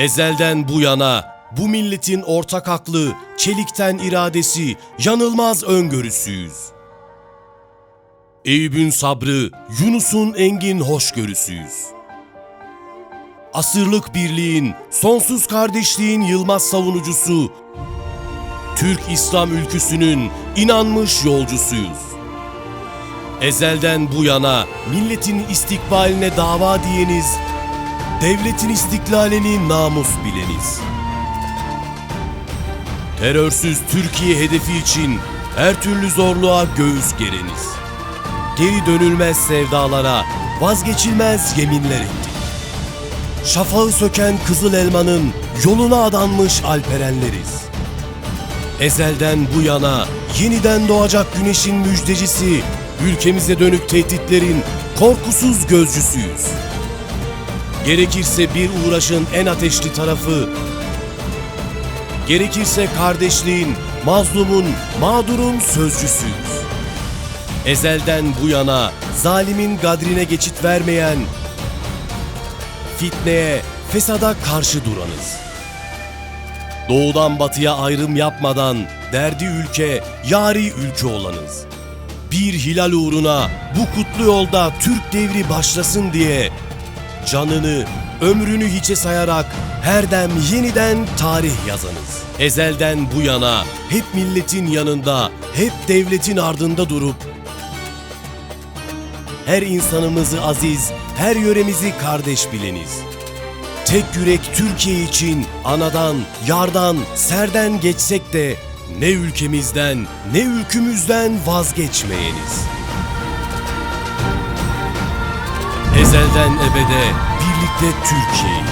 Ezelden bu yana bu milletin ortak aklı, çelikten iradesi, yanılmaz öngörüsüyüz. Eyüp'ün sabrı, Yunus'un engin hoşgörüsüyüz. Asırlık birliğin, sonsuz kardeşliğin yılmaz savunucusu, Türk İslam ülküsünün inanmış yolcusuyuz. Ezelden bu yana milletin istikbaline dava diyeniz, devletin istiklalini namus bileniz. Terörsüz Türkiye hedefi için her türlü zorluğa göğüs gereniz. Geri dönülmez sevdalara, vazgeçilmez yeminler ettik. Şafağı söken kızıl elmanın yoluna adanmış alperenleriz. Ezelden bu yana yeniden doğacak güneşin müjdecisi, ülkemize dönük tehditlerin korkusuz gözcüsüyüz. Gerekirse bir uğraşın en ateşli tarafı, gerekirse kardeşliğin, mazlumun, mağdurun sözcüsüyüz. Ezelden bu yana zalimin gadrine geçit vermeyen, fitneye, fesada karşı duranız. Doğudan batıya ayrım yapmadan derdi ülke, yari ülke olanız. Bir hilal uğruna bu kutlu yolda Türk devri başlasın diye canını, ömrünü hiçe sayarak her dem yeniden tarih yazanız. Ezelden bu yana hep milletin yanında, hep devletin ardında durup her insanımızı aziz, her yöremizi kardeş bileniz. Tek yürek Türkiye için anadan, yardan, serden geçsek de ne ülkemizden, ne ülkümüzden vazgeçmeyeniz. Ezelden ebede birlikte Türkiye'yiz.